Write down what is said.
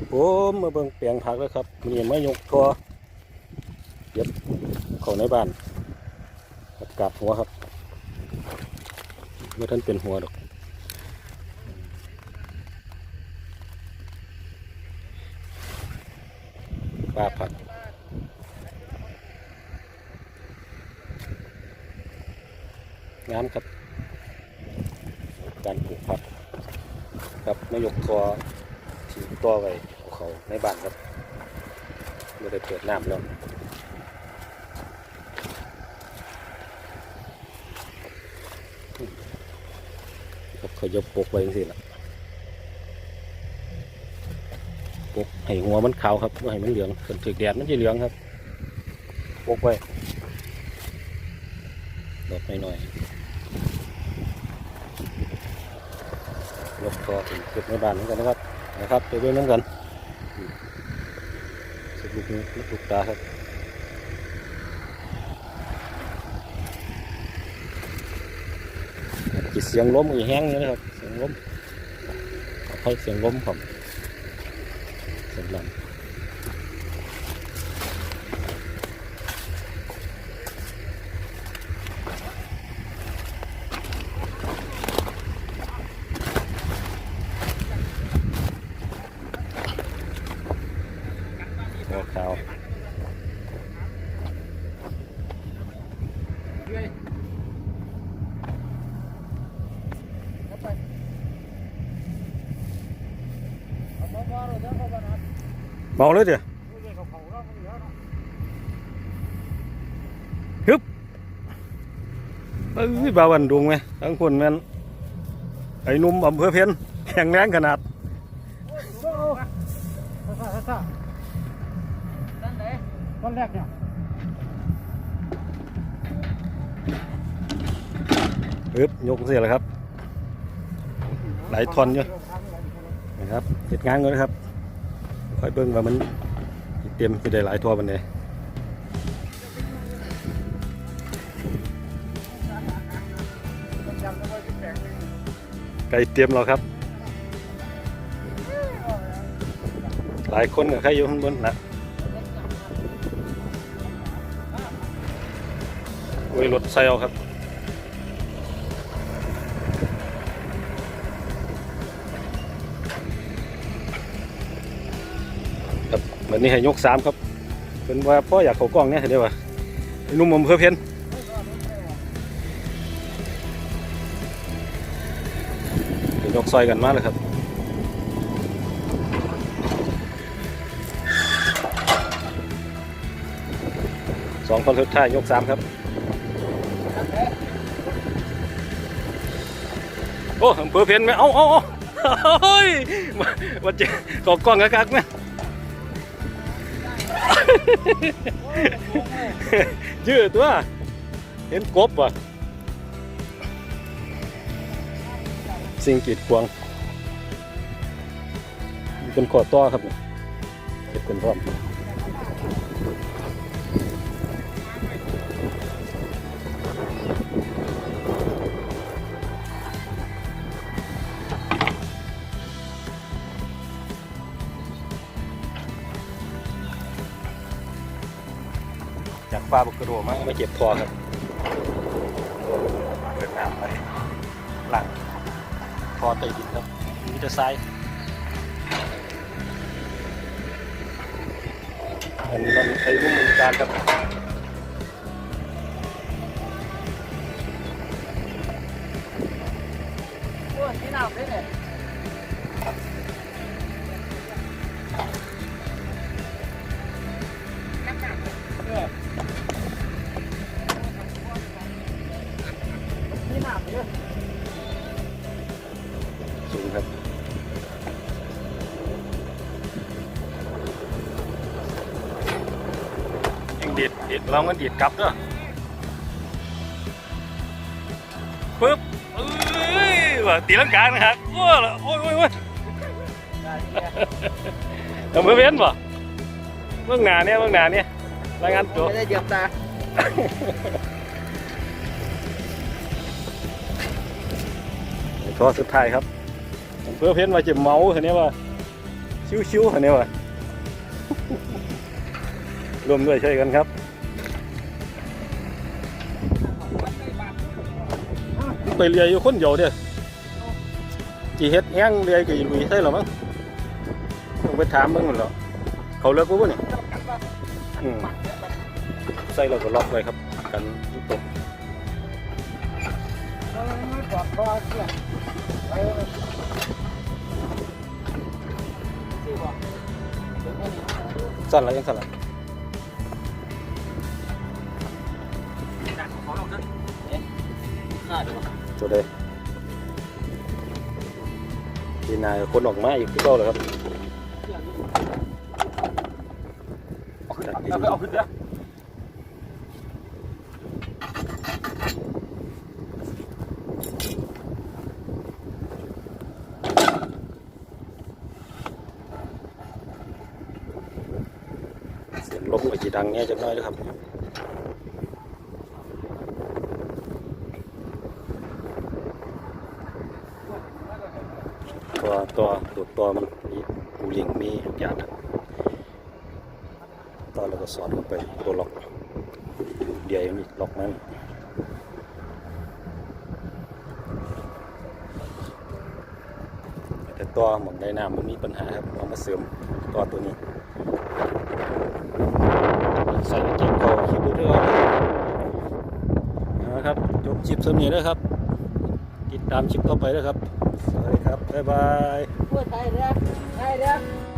ครับผมมาเบิ่งแปลงผักแล้วครับมีไม้ยกทัวเย็บเข้าในบ้านครับกาดหัวครับเมื่อท่านเป็นหัวดอกปลาผักงามครับ การปลูกผัก ครับไม่ยกทัว ตัวไว้เอาเขาในบ้านครับไม่ได้เปิดน้ำแล้วครับเขายกปกไว้สิละปกให้หัวมันขาวครับไม่ให้มันเหลืองกันถึกแดดมันจะเหลืองครับปกไว้ดอกหน่อยๆยกคอถึงเก็บในบ้านเหมือนกันนะครับ นะครับไปด้วยน้ำกันสุดลูกนี้ลูกตาครับจิตเสียงล้มอีแห้งนี่นะครับเสียงล้มขอให้เสียงล้มครับเสียงลำ หัวขาวเมาเลยเดี๋ยวฮึบเอ้ยบาวันดวงไหมทั้งคนแม่นไอ้หนุ่มอำเภอเพียนแข็งแรงขนาด ตอนแรกเนี่ยฮึบยกเสียแล้วครับ หลายทอนอยู่นะครับเหตุงานก่อนนะครับ ค่อยเบิ่งว่ามันสิเต็มจะได้หลายทัวมันเลยไก่เตรียมเราครับ หลายคนกับใครอยู่ข้างบนนะ ไว้รถไซเอาครับครับวันนี้ให้ยกสามครับเป็นว่าพ่ออยากเขากล้องเนี่ยเดี๋ยวว่านุ่มอำเภอเพียนยวยกซอยกันมาเลยครับสองคนสุดท้ายยกสามครับ โอ้อำเภอเพียนไหมเอาเอาเอาเฮ้ยมามาเจอขอกล้องกักๆไหมยืดตัว เห็นกบว่ะสิ่งกีดขวางเป็นขอต่อครับเนี่ยเก็บเป็นพร้อม จากฟ้าบกกระโดดมาไม่เก็บทอครับเปิดน้ำไปหลังทอใต้ดินครับมีแต่ทรายอันนี้มันใช้รุ่มมือการครับโอ้ยที่น้ำเลยเนี่ยที่น้เลย สูงครับยังดีดดีดลองมันดีดกลับด้วยปึ๊บเอ้ยว่าตีลังกานะครับโอ้ยโอ้ยโอ้ยโอ้ยได้เนี่ยทำเพื่อเว้นป่ะเบื้องหน้าเนี่ยเบื้องหน้าเนี่ยรายงานตัวไม่ได้เหยียบตา ข้อสุดท้ายครับ เพื่อเพ้นว่าจะเมาเห็นไหมว่าชิวๆอันนี้วะรวมด้วยช่วยกันครับไปเรืออยู่คนเดียวเด้อจีเฮ็ดแห้งเรือกี่ลุยใช่หรอมั้งต้องไปถามเบิ่งหมดแล้วเขาเลิกกูบ่เนี่ยใส่เราก็ล็อกไว้ครับกันทุกตก สั่นแล้วยังสั่นละดันขอลองเถอะเอ๊ะขาดหรือเปล่าตัวเด้ทีนายคนออกมาอีกที่เก่าเลยครับเอาขึ้นเอาขึ้นเอาขึ้นเด้อ ลมก็จีดังแง่จักน้อยนะครับตัวตัวตัวตัวมันมีปูลิงมีทุกอย่างตอนเราก็สอดเข้าไปตัวล็อกเดี๋ยวมีล็อกมันแต่ตัวหมองในน้ำมันมีปัญหาครับเอามาเสริมตัวตัวนี้ ใส่เก็บคอคลิปดูด้วยนะครับจบชิปสมนีแล้วครับ ติดตามชิปต่อไปนะครับสวัสดีครับบ๊ายบายพูดไทยเด้อไทยเด้อ